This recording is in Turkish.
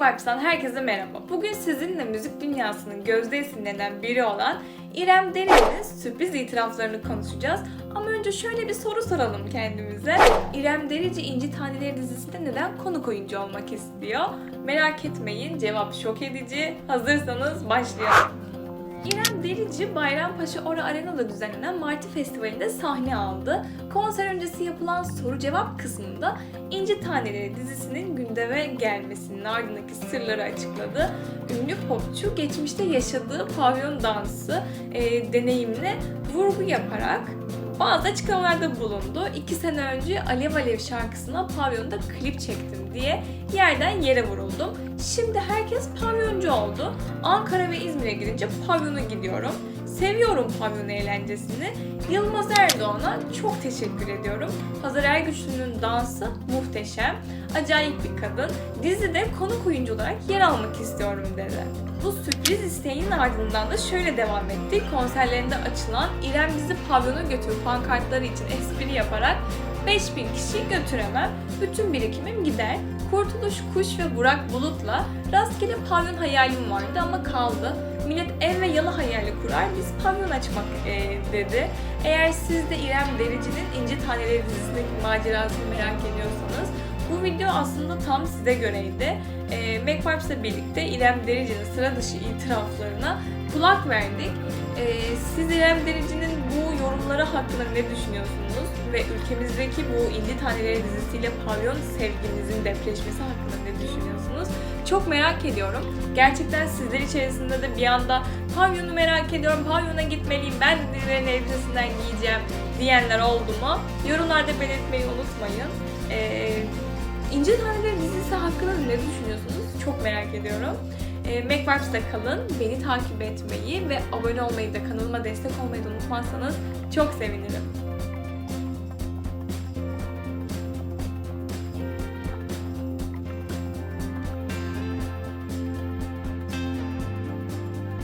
Vibes'tan herkese merhaba. Bugün sizinle müzik dünyasının gözde isimlerinden biri olan İrem Derici'nin sürpriz itiraflarını konuşacağız. Ama önce şöyle bir soru soralım kendimize. İrem Derici İnci Taneleri dizisinde neden konuk oyuncu olmak istiyor? Merak etmeyin cevap şok edici. Hazırsanız başlayalım. İrem Derici Bayrampaşa Ora Arena'da düzenlenen Marti Festivali'nde sahne aldı. Konser öncesi yapılan soru cevap kısmında İnci Taneleri dizisinin gündeme gelmesinin ardındaki sırları açıkladı. Ünlü popçu geçmişte yaşadığı pavyon dansı e, deneyimine vurgu yaparak bazı açıklamalarda bulundu. İki sene önce Alev Alev şarkısına pavyonda klip çektim diye yerden yere vuruldum. Şimdi herkes pavyoncu oldu. Ankara ve İzmir'e gidince pavyona gidiyorum. Seviyorum pavyon eğlencesini. Yılmaz Erdoğan'a çok teşekkür ediyorum. Hazar Ergüçlü'nün dansı muhteşem. Acayip bir kadın. Dizide konuk oyuncu olarak yer almak istiyorum dedi. Bu sürpriz isteğinin ardından da şöyle devam etti. Konserlerinde açılan İrem bizi pavyona götür pankartları için espri yaparak 5000 kişi götüremem. Bütün birikimim gider. Kurtuluş Kuş ve Burak Bulut'la rastgele pavyon hayalim vardı ama kaldı. Millet ev ve yalı hayali kurar, biz pavyon açmak e, dedi. Eğer siz de İrem Derici'nin İnci Taneleri dizisindeki macerasını merak ediyorsanız bu video aslında tam size göreydi. E, MacVibes'la birlikte İrem Derici'nin sıra dışı itiraflarına kulak verdik. Siz İrem Derici'nin bu yorumları hakkında ne düşünüyorsunuz? Ve ülkemizdeki bu İnci Taneleri dizisiyle pavyon sevgimizin depreşmesi hakkında ne düşünüyorsunuz? Çok merak ediyorum. Gerçekten sizler içerisinde de bir anda pavyonu merak ediyorum, pavyona gitmeliyim, ben birilerinin elbisesinden giyeceğim diyenler oldu mu? Yorumlarda belirtmeyi unutmayın. Ee, İnce Taneleri dizisi hakkında ne düşünüyorsunuz? Çok merak ediyorum. E, kalın, beni takip etmeyi ve abone olmayı da kanalıma destek olmayı da unutmazsanız çok sevinirim.